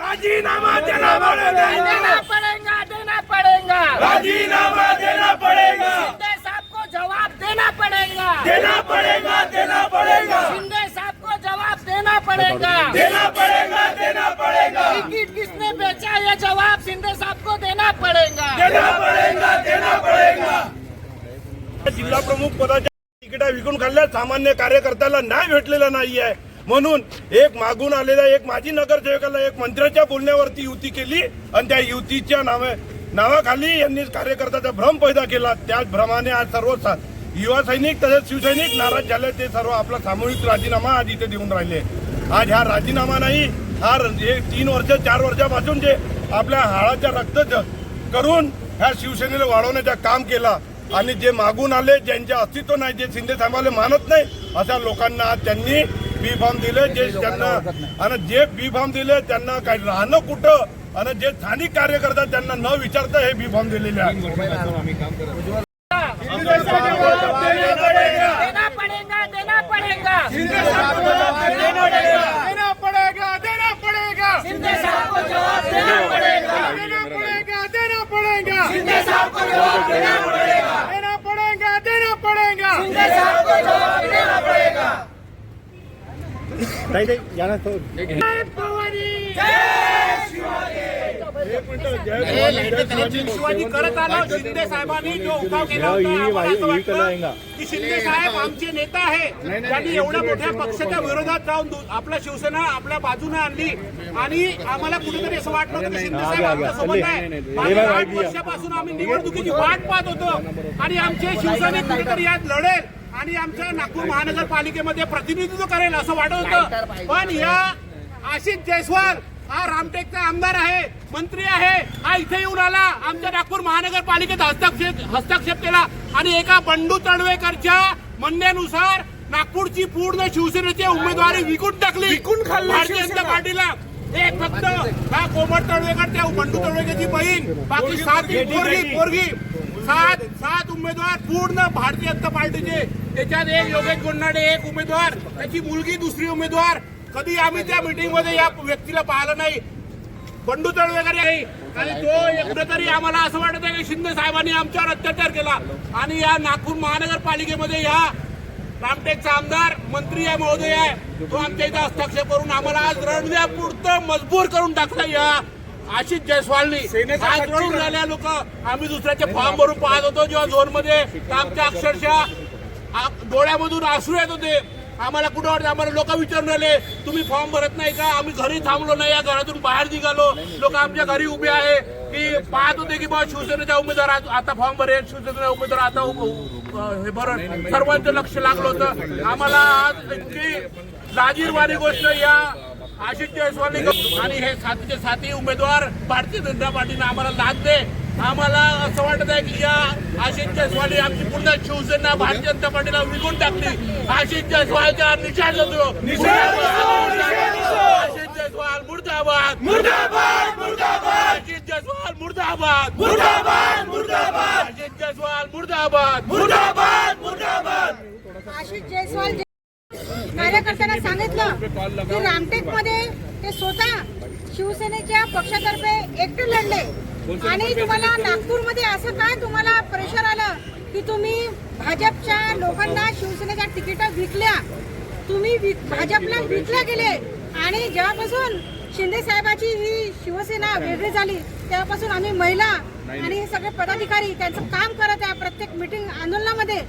राजीनामा देना पड़ेगा देना पड़ेगा देना पड़ेगा राजीनामा देना पड़ेगा शिंदे साहब को जवाब देना पड़ेगा देना पड़ेगा देना पड़ेगा शिंदे साहब को जवाब देना पड़ेगा देना पड़ेगा देना पड़ेगा टिकट किसने बेचा ये जवाब शिंदे साहब को देना पड़ेगा देना पड़ेगा देना पड़ेगा जिल्हा प्रमुख पदाच्या तिकिटा विकून खाल्ल्या सामान्य कार्यकर्त्याला न्याय भेटलेला नाही आहे म्हणून एक मागून आलेला एक माजी नगरसेवकाला एक मंत्र्याच्या बोलण्यावरती युती केली आणि त्या युतीच्या नावे नावाखाली यांनी कार्यकर्त्याचा भ्रम पैदा केला. त्याच भ्रमाने आज सर्व युवा सैनिक तसेच शिवसैनिक नाराज झाले ते सर्व आपला सामूहिक राजीनामा आज इथे देऊन राहिले. आज हा राजीनामा नाही हा हे तीन वर्ष चार वर्षापासून जे आपल्या हाळाच्या रक्त करून ह्या शिवसेनेला वाढवण्याचं काम केला आणि जे मागून आले ज्यांचे अस्तित्व नाही जे शिंदे साहेबांना मानत नाही अशा लोकांना आज त्यांनी बी फॉर्म दिले जे त्यांना आणि जे बी फॉर्म दिले त्यांना काही राहणं कुठं? आणि जे स्थानिक कार्यकर्ता त्यांना न विचारता हे बी फॉर्म दिलेले आहे देना पड़ेगा देना पड़ेगा देना पड़ेगा देना पड़ेगा शिंदे साहब को जवाब देना पड़ेगा देना पड़ेगा देना पड़ेगा शिंदे साहब को जवाब देना पड़ेगा देना पड़ेगा देना पड़ेगा शिंदे साहब को जवाब देना पड़ेगा शिवाजी करत आला शिंदे साहेबांनी जो उठाव केला होता आम्हाला असं वाटलं की शिंदे साहेब आमचे नेता आहे. त्यांनी एवढ्या मोठ्या पक्षाच्या विरोधात जाऊन दु- आपला शिवसेना आपल्या बाजूने आणली. आणि आम्हाला कुठेतरी असं वाटलं होतं की शिंदे साहेब आमच्यासोबत आहे. आठ वर्षापासून आम्ही निवडणुकीची वाट पाहत होतो. आणि आमचे शिवसैनिक कुठेतरी यात लढेल. आणि आमच्या नागपूर महानगरपालिकेमध्ये प्रतिनिधित्व करेल असं वाटत होतं. पण या आशिष जयस्वाल हा रामटेकचा आमदार आहे मंत्री आहे हा इथे येऊन आला. आमच्या नागपूर महानगरपालिकेत हस्तक्षेप हस्तक्षेप केला. आणि एका बंडू तळवेकरच्या म्हणण्यानुसार नागपूरची पूर्ण शिवसेनेची उमेदवारी विकून टाकली. विकून खाल्ली भारतीय जनता पार्टीला. एक फक्त हा कोमट तळवेकर त्या बंडू तळवेकरची बहीण बाकी सात पोरगी पोरगी सात सात उमेदवार पूर्ण भारतीय जनता पार्टीचे. त्याच्यात एक योगेश गोंडाडे एक उमेदवार. त्याची मुलगी दुसरी उमेदवार. कधी आम्ही त्या मीटिंगमध्ये या व्यक्तीला पाहिलं नाही. बंडू तळवेकर आहे आणि तो कुठेतरी आम्हाला असं वाटत आहे की शिंदे साहेबांनी आमच्यावर अत्याचार केला. आणि या नागपूर महानगरपालिकेमध्ये या रामटेकचा आमदार मंत्री आहे महोदय आहे. तो आमच्या इथं हस्तक्षेप करून आम्हाला आज रणव्यापुरतं मजबूर करून टाकला या आशिष जयस्वालनी रडून राहिल्या लोक. आम्ही दुसऱ्याचे फॉर्म भरून पाहत होतो जेव्हा झोनमध्ये तर आमच्या अक्षरशः डोळ्यामधून आसरू येत होते. आम्हाला कुठं वाटतं? आम्हाला लोक विचारून राहिले तुम्ही फॉर्म भरत नाही का? आम्ही घरी थांबलो नाही या घरातून बाहेर निघालो. लोक आमच्या घरी उभे आहे. की पाहत होते की बा शिवसेनेचा उमेदवार आता फॉर्म भरेल शिवसेनेचा उमेदवार आता हे भरण. सर्वांचं लक्ष लागलं होतं. आम्हाला आज इतकी लाजीरवाणी गोष्ट या आशिष जयस्वाल आणि हे साथीचे साथी उमेदवार भारतीय जनता पार्टीने आम्हाला लाद दे. आम्हाला असं वाटत आहे की या आशिष जयस्वाल आमची पूर्ण शिवसेना भारतीय जनता पार्टीला विकून टाकली. आशिष जयस्वालचा निशाण होतो आशिष जयस्वाल मुर्दाबाद. मुर्दाबाद मुर्दाबाद आशिष जयस्वाल मुर्दाबाद. मुर्दाबाद मुर्दाबाद आशिष जयस्वाल मुर्दाबाद मुर्दाबाद मुर्दाबाद. आशिष जयस्वाल कार्यकर्त्यांना सांगितलं की रामटेकमध्ये ते स्वतः शिवसेनेच्या पक्षातर्फे एकटे लढले. आणि तुम्हाला नागपूरमध्ये असं काय तुम्हाला प्रेशर आलं की तुम्ही भाजपच्या लोकांना शिवसेनेच्या तिकीट विकल्या? तुम्ही भाजपला विकल्या गेले. आणि जेव्हापासून शिंदे साहेबाची ही शिवसेना वेगळी झाली तेव्हापासून आम्ही महिला आणि हे सगळे पदाधिकारी त्यांचं काम करत आहे. प्रत्येक मिटिंग आंदोलनामध्ये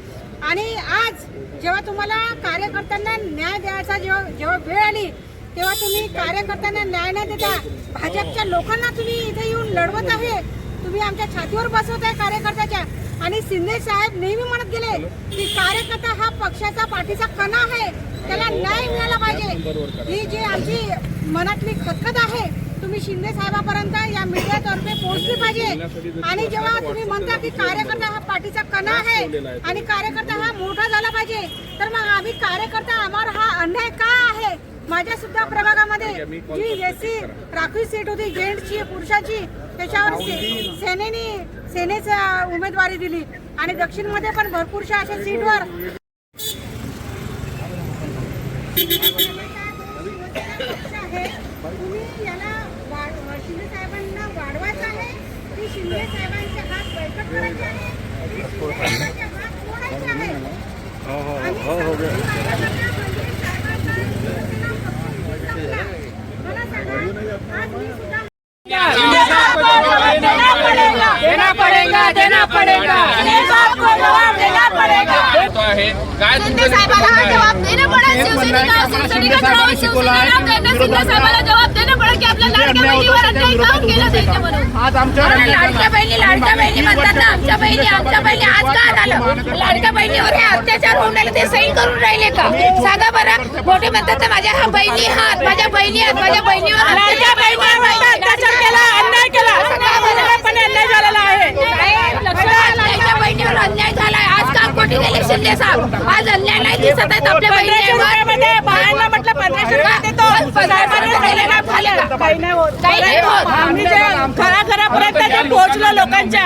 आणि आज जेव्हा तुम्हाला कार्यकर्त्यांना न्याय द्यायचा जेव्हा जेव्हा वेळ आली तेव्हा तुम्ही कार्यकर्त्यांना न्याय नाही देता भाजपच्या लोकांना तुम्ही इथे येऊन लढवत आहे. तुम्ही आमच्या छातीवर बसवत आहे कार्यकर्त्याच्या. आणि शिंदे साहेब नेहमी म्हणत गेले की कार्यकर्ता हा पक्षाचा पाठीचा कणा आहे. त्याला न्याय मिळाला पाहिजे. ही जी आमची मनातली खतखत आहे तुम्ही शिंदे साहेबापर्यंत या मीडियातर्फे पोहोचली पाहिजे. आणि जेव्हा तुम्ही म्हणता की कार्यकर्ता हा पाठीचा कणा आहे आणि कार्यकर्ता हा मोठा झाला पाहिजे तर मग आम्ही कार्यकर्ता आम्हाला हा अन्याय का आहे? माझ्या सुद्धा प्रभागामध्ये जी एससी राखीव सीट होती जेंट्सची पुरुषाची त्याच्यावर सेनेने सेनेचा उमेदवारी दिली. आणि दक्षिणमध्ये पण भरपूरशा अशा सीटवर शिंदे साहेबांच्या हात बैठक करायची आहे श्री शिंदे साहेबांच्या हात फोडायचे आहे आम्ही संविधान आयोगाच्या मंत्री साहेबांचा शिवसेना पक्ष विरोधकांचा मला सांगा आज मी सुद्धा देना पड़ेगा देना पड़ेगा जवाब देना पड़ेगा शिंदे साहेबाला हा जवाब देणं पडेल शिवसैनिक शिवसैनिक शिवसेना जवाब देणं की आपल्या लाडक्या बहिणीवर अन्याय काऊन केला जायचं म्हणून आज आमच्या अरे लाडक्या बहिणी लाडक्या बहिणी म्हणतात ना आमच्या बहिणी आमच्या बहिणी आज का झालं लाडक्या बहिणीवर हे अत्याचार होऊन राहिले ते सही करून राहिले का? सांगा बरं मोठे म्हणतात ना माझ्या हा बहिणी हात माझ्या बहिणी हात माझ्या बहिणीवर लाडक्या बहिणीवर अत्याचार केला अन्याय केला अन्याय झालेला आहे. बहिणीवर अन्याय झालाय आज का कोटी गेले शिंदे साहेब? आज अन्याय नाही दिसत आहेत आपल्या बहिणीवर. बायांना म्हटलं पंधराशे रुपये देतो साहेबांनी दिले नाही झाले. का? काही नाही होत. आम्ही जे घराघरापर्यंत जे पोहोचलो लोकांच्या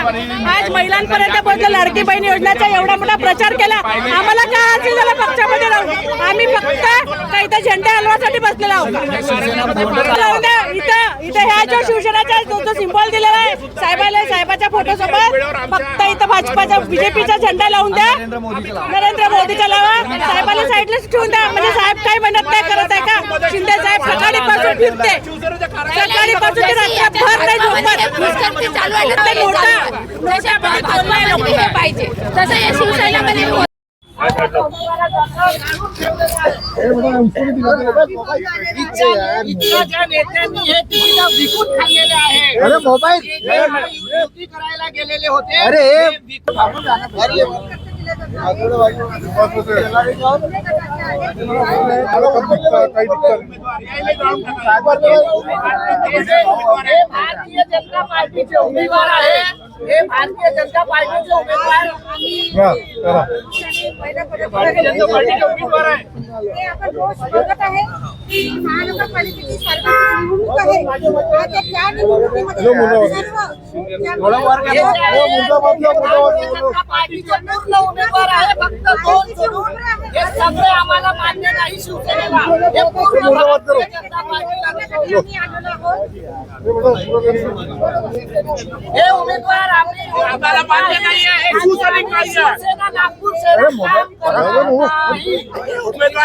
आज महिलांपर्यंत पोहोचलो लाडकी बहीण योजनेचा एवढा मोठा प्रचार केला. आम्हाला काय असेल झालं पक्षामध्ये राहून आम्ही फक्त काही इथं झेंडे हलवासाठी बसलेलो आहोत. जाऊ द्या, इथं इथं ह्या जो शिवसेनाचा जो जो सिम्बॉल दिलेला आहे साहेबाला साहेबाच्या फोटो सोबत फक्त इथं भाजपाचा बीजेपीचा झेंडा लावून द्या. नरेंद्र मोदीचा लावा. साहेबाला साईडलाच ठेवून द्या. म्हणजे साहेब काही म्हणत नाही करत आहे का? शिंदे साहेब सकाळीपासून फिरते. सकाळीपासून ते रात्रभर नाही झोपत दुष्कर्मी चालू आहे ना, ते मोठं जशा भाजपमध्ये हे पाहिजे तसं या हे आहे अरे मोबाईल करायला गेलेले होते अरे भारतीय जनता पार्टीचे उमेदवार आहे. हे भारतीय जनता पार्टीचे उमेदवार भारतीय जनता पार्टीचे उमेदवार आहे. हे आपण रोज बघत आहे की महानगरपालिकेची सार्वत्रिक निवडणूक आहे आता त्या निवडणुकीमध्ये सर्व पार्टीचे पूर्ण उमेदवार आहे फक्त दोन सोडून हे सगळे आम्हाला मान्य नाही शिवसेनेला हे पूर्ण भारतीय जनता पार्टीला आम्ही आलेलो आहोत हे उमेदवार आम्ही आम्हाला मान्य नाही आहे हे शिवसैनिक पाहिजे शिवसेना नागपूर शहरात काम करणार नाही. उमेदवार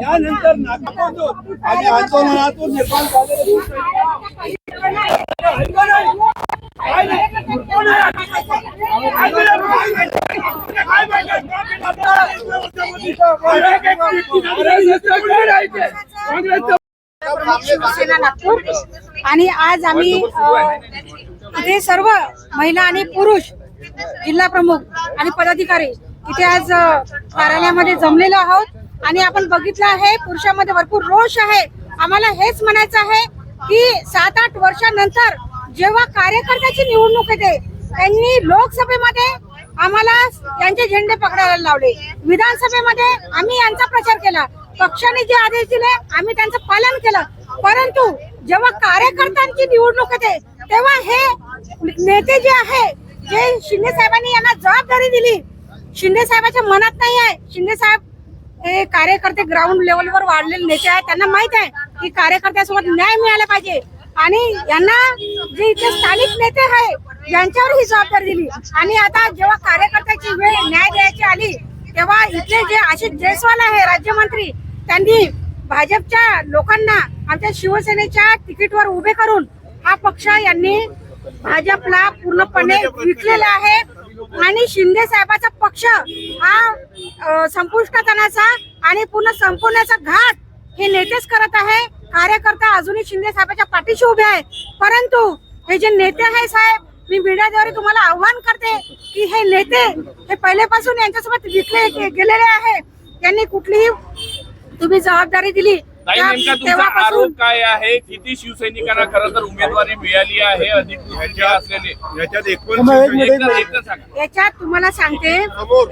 यानंतर आणि आंदोलनातून निर्माण नागपूर. आणि आज आम्ही इथे सर्व महिला आणि पुरुष जिल्हा प्रमुख आणि पदाधिकारी इथे आज कार्यालयामध्ये जमलेलो आहोत आणि आपण बघितलं आहे पुरुषामध्ये भरपूर रोष आहे. आम्हाला हेच म्हणायचं आहे की सात आठ वर्षानंतर जेव्हा कार्यकर्त्याची निवडणूक येते त्यांनी लोकसभेमध्ये आम्हाला त्यांचे झेंडे पकडायला लावले. विधानसभेमध्ये आम्ही यांचा प्रचार केला. पक्षाने जे आदेश दिले आम्ही त्यांचं पालन केलं. परंतु जेव्हा कार्यकर्त्यांची निवडणूक येते तेव्हा हे नेते जे आहे जे शिंदे साहेबांनी यांना जबाबदारी दिली शिंदे साहेबाच्या मनात नाही आहे. शिंदे साहेब हे कार्यकर्ते ग्राउंड लेवलवर वाढलेले नेते आहेत. त्यांना माहीत आहे की कार्यकर्त्यासोबत न्याय मिळाला पाहिजे. आणि यांना जे इथे स्थानिक नेते आहे यांच्यावर ही जबाबदारी दिली. आणि आता जेव्हा कार्यकर्त्याची वेळ न्याय द्यायची आली तेव्हा इथले जे आशिष जयस्वाल आहे राज्यमंत्री त्यांनी भाजपच्या लोकांना आमच्या शिवसेनेच्या तिकीटवर उभे करून हा पक्ष यांनी भाजपला पूर्णपणे विकलेला आहे. आणि शिंदे साहेबाचा पक्ष हा संपुष्टात आणायचा आणि पूर्ण संपवण्याचा घाट हे नेतेच करत आहे. कार्यकर्ता अजूनही शिंदे साहेबांच्या पाठीशी उभे आहे परंतु हे जे नेते आहे साहेब मी मीडियाद्वारे तुम्हाला आव्हान करते की हे नेते हे पहिल्यापासून यांच्यासोबत विकले गे- गेलेले आहे त्यांनी कुठलीही तुम्ही जबाबदारी दिली त्या- नेमका तुमचा आरोप काय आहे? किती शिवसैनिकांना खरं तर उमेदवारी मिळाली आहे? असलेले याच्यात एकूण याच्यात तुम्हाला सांगते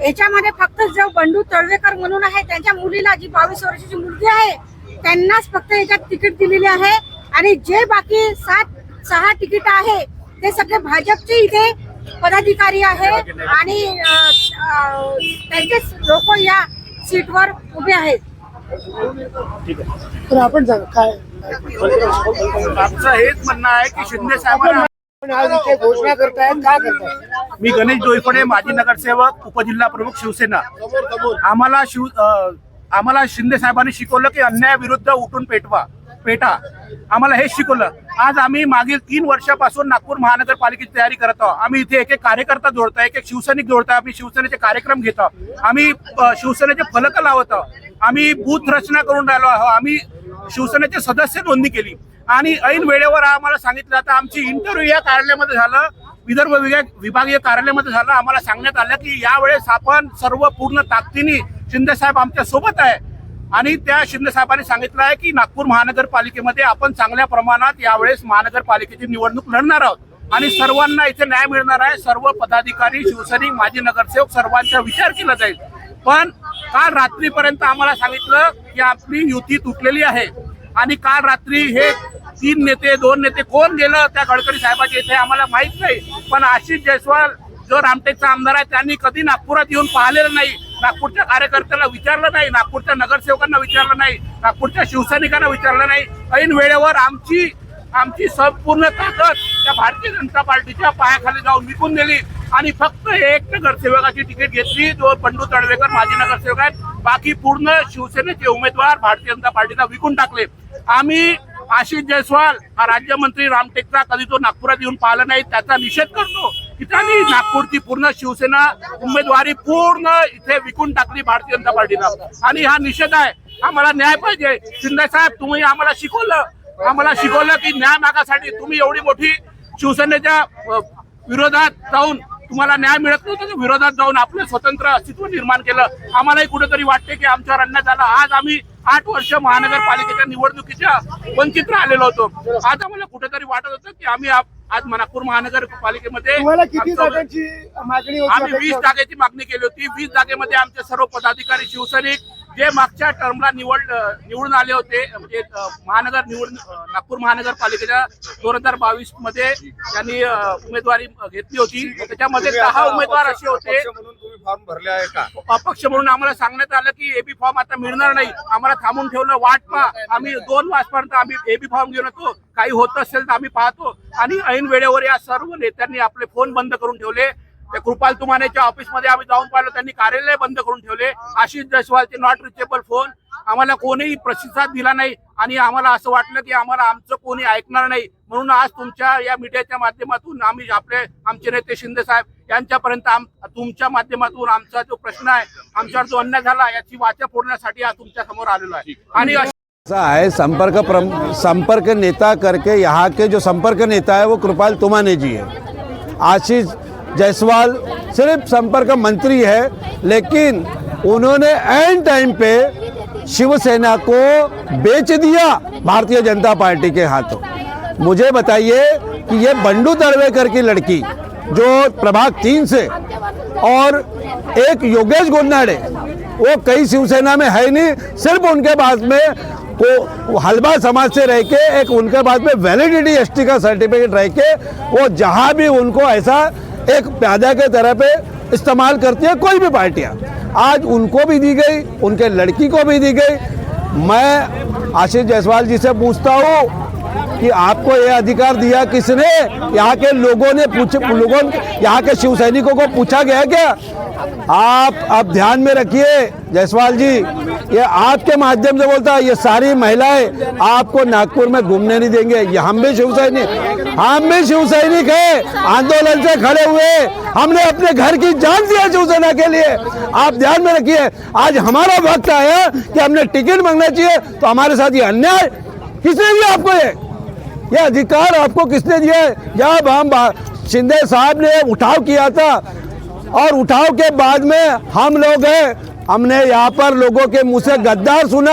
याच्यामध्ये फक्त जो बंडू तळवेकर म्हणून आहे त्यांच्या मुलीला जी बावीस वर्षाची मुलगी आहे त्यांनाच फक्त याच्यात तिकीट दिलेली आहे. आणि जे बाकी सात सहा तिकीट आहे ते सगळे भाजपचे इथे पदाधिकारी आहे. आणि त्यांचेच लोक या सीटवर उभे आहेत. पण आपण सांगा काय? आमचं हेच म्हणणं आहे की शिंदे साहेबांना पण आज इथे घोषणा करतायत का करताय? मी गणेश डोईफोडे माजी नगरसेवक उपजिल्हा प्रमुख शिवसेना. आम्हाला शिव अ, आम्हाला शिंदे साहेबांनी शिकवलं की अन्यायाविरुद्ध उठून पेटवा. पेटा. आम्हाला हे शिकवलं. आज आम्ही मागील तीन वर्षापासून नागपूर महानगरपालिकेची तयारी करत आहोत. आम्ही इथे एक एक कार्यकर्ता जोडतो एक एक शिवसैनिक जोडतो आम्ही शिवसेनेचे कार्यक्रम घेतो आम्ही शिवसेनेचे फलक लावत आहोत. आम्ही बूथ रचना करून राहिलो आहोत. आम्ही शिवसेनेचे सदस्य नोंदणी केली. आणि ऐन वेळेवर आम्हाला सांगितलं आता आमची इंटरव्ह्यू या कार्यालयामध्ये झालं. विदर्भ विभागीय कार्यालयामध्ये झालं. आम्हाला सांगण्यात आलं की यावेळेस आपण सर्व पूर्ण ताकदीने शिंदे साहेब आमच्यासोबत आहे. आणि त्या शिंदे साहेबांनी सांगितलं आहे की नागपूर महानगरपालिकेमध्ये आपण चांगल्या प्रमाणात यावेळेस महानगरपालिकेची निवडणूक लढणार आहोत. आणि सर्वांना इथे न्याय मिळणार आहे. सर्व पदाधिकारी शिवसैनिक माजी नगरसेवक सर्वांचा विचार केला जाईल. पण काल रात्रीपर्यंत आम्हाला सांगितलं की आपली युती तुटलेली आहे. आणि काल रात्री हे तीन नेते दोन नेते कोण गेलं त्या गडकरी साहेबाच्या इथे आम्हाला माहीत नाही. पण आशिष जयस्वाल जो रामटेकचा आमदार आहे त्यांनी कधी नागपुरात येऊन पाहिलेलं नाही. नागपूरच्या कार्यकर्त्याला विचारलं नाही नागपूरच्या नगरसेवकांना विचारलं नाही नागपूरच्या शिवसैनिकांना विचारलं नाही. ऐन वेळेवर आमची आमची संपूर्ण ताकद त्या भारतीय जनता पार्टीच्या पायाखाली जाऊन विकून दिली. आणि फक्त एक नगरसेवकाची तिकीट घेतली जो पंडू तडवेकर माजी नगरसेवक आहेत. बाकी पूर्ण शिवसेनेचे उमेदवार भारतीय जनता पार्टीला विकून टाकले. आम्ही आशिष जयस्वाल हा राज्यमंत्री रामटेकचा कधी तो नागपुरात येऊन पाहिला नाही त्याचा निषेध करतो. की नागपूरची पूर्ण शिवसेना उमेदवारी पूर्ण इथे विकून टाकली भारतीय जनता पार्टीला आणि हा निषेध आहे. आम्हाला न्याय पाहिजे. शिंदे साहेब तुम्ही आम्हाला शिकवलं. आम्हाला शिकवलं की न्याय मागासाठी तुम्ही एवढी मोठी शिवसेनेच्या विरोधात जाऊन तुम्हाला न्याय मिळत नव्हता विरोधात जाऊन आपलं स्वतंत्र अस्तित्व निर्माण केलं. आम्हालाही कुठेतरी वाटते की आमच्यावर अन्याय झाला. आज आम्ही आठ वर्ष महानगरपालिकेच्या निवडणुकीच्या वंचित राहिलेलो होतो आज आम्हाला कुठेतरी वाटत होतं की आम्ही आज नागपूर महानगरपालिकेमध्ये आम्ही वीस? जागेची मागणी केली होती वीस जागेमध्ये आमचे सर्व पदाधिकारी शिवसैनिक जे मागच्या टर्मला निवड निवडून आले होते म्हणजे महानगर निवड नागपूर महानगरपालिकेच्या दोन हजार बावीसमध्ये त्यांनी उमेदवारी घेतली होती. त्याच्यामध्ये दहा उमेदवार असे होते. फॉर्म भरले आहे का? अपक्ष म्हणून आम्हाला सांगण्यात आलं की एबी फॉर्म आता मिळणार नाही. आम्हाला थांबून ठेवलं वाट पहा. आम्ही दोन वाजपर्यंत आम्ही एबी फॉर्म घेऊन येतो. काही होत असेल तर आम्ही पाहतो. आणि ऐन वेळेवर या सर्व नेत्यांनी आपले फोन बंद करून ठेवले. त्या कृपाल तुमानेच्या ऑफिसमध्ये आम्ही जाऊन पाहिलं. त्यांनी कार्यालय बंद करून ठेवले. आशिष जयस्वालचे नॉट रिचेबल फोन आम्हाला कोणीही प्रतिसाद दिला नाही. आणि आम्हाला असं वाटलं की आम्हाला आमचं कोणी ऐकणार नाही. म्हणून आज तुमच्या या मीडियाच्या माध्यमातून आम्ही आपले आमचे नेते शिंदे साहेब यांच्यापर्यंत आम तुमच्या माध्यमातून आमचा जो प्रश्न आहे आमच्यावर जो अन्याय झाला याची वाचा फोडण्यासाठी आज तुमच्यासमोर आलेलो आहे. आणि ऐसा है संपर्क प्रम, संपर्क नेता करके यहाँ के जो संपर्क नेता है वो कृपाल तुमाने जी है। आशीष जायसवाल सिर्फ़ संपर्क मंत्री है, लेकिन उन्होंने एंड टाइम पे शिवसेना को बेच दिया भारतीय जनता पार्टी के हाथों। मुझे बताइए कि ये बंडू तड़वेकर की लड़की, जो प्रभाग तीन से, और एक योगेश गोन्नाडे वो कई शिवसेना में है नहीं, सिर्फ़ उनके बाद में वो वो हलबा समाज से रह के, एक उनके बाद में वैलिडिटी एसटी का सर्टिफिकेट रह के, वो जहाँ भी उनको ऐसा एक प्यादा के तरह पे इस्तेमाल करती है कोई भी पार्टियाँ। आज उनको भी दी गई, उनके लड़की को भी दी गई। मैं आशीष जायसवाल जी से पूछता हूँ कि आपको ये अधिकार दिया किसने? यहाँ के लोगों ने पूछे लोगों यहाँ के शिव सैनिकों को पूछा गया क्या? आप अब ध्यान में रखिए, जायसवाल जी, ये आपके माध्यम से बोलता है, ये सारी महिलाएँ आपको नागपुर में घूमने नहीं देंगे। ये हम भी शिव सैनिक हम भी शिव सैनिक है। आंदोलन से खड़े हुए। हमने अपने घर की जान दिया शिवसेना के लिए। आप ध्यान में रखिए, आज हमारा वक्त आया कि हमने टिकट मांगना चाहिए तो हमारे साथ ये अन्याय किसने दिया आपको ये? ये अधिकार आपको किसने दिया है? जब हम शिंदे साहब ने उठाव किया था और उठाव के बाद में हम लोग हैं हमने यहाँ पर लोगों के मुँह से गद्दार सुना।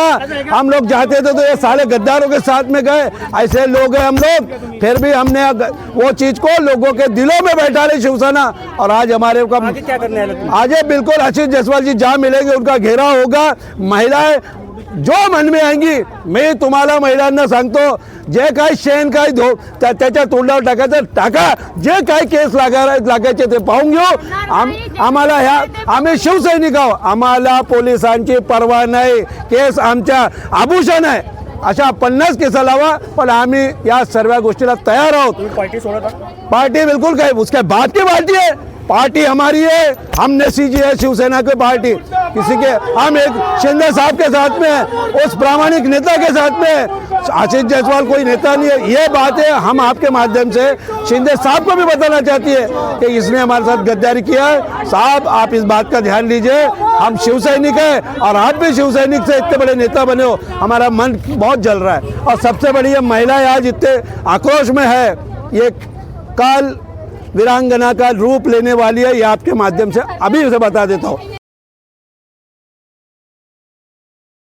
हम लोग जाते थे तो ये सारे गद्दारों के साथ में गए। ऐसे लोग हैं हम लोग। फिर भी हमने वो चीज़ को लोगों के दिलों में बैठा रही शिवसेना। और आज हमारे का आज बिल्कुल आशीष जायसवाल जी जहाँ मिलेंगे उनका घेरा होगा। महिलाएँ जो मन में आएँगी मी तुम्हाला महिलांना सांगतो। जे काही शेण काही धो त्या- त्याच्या तोंडावर टाकायचं टाका. जे काही केस लागा लागायचे ते पाहून घेऊ. आम आम्हाला ह्या आम्ही शिवसैनिक आहोत. आम्हाला पोलिसांची पर्वा नाही. केस आमच्या आभूषण आहे. अशा पन्नास केस लावा पण आम्ही या सर्व गोष्टीला तयार आहोत. पार्टी सोडत पार्टी बिल्कुल कहीं उसके बाद की पार्टी है पार्टी हमारी है। हमने सीजी है शिवसेना की पार्टी। किसी के हम एक शिंदे साहब के साथ में हैं, उस प्रामाणिक नेता के साथ में हैं। आशीष जायसवाल कोई नेता नहीं है। ये बातें हम आपके माध्यम से शिंदे साहब को भी बताना चाहती है कि इसने हमारे साथ गद्दारी किया है। साहब आप इस बात का ध्यान लीजिए हम शिव सैनिक हैं और आप भी शिव सैनिक से इतने बड़े नेता बने हो। हमारा मन बहुत जल रहा है। और सबसे बड़ी महिलाएँ आज इतने आक्रोश में है। ये काल वीरांगना का रूप लेने वाली है ये आपके माध्यम से। अभी उसे बता देता हूँ।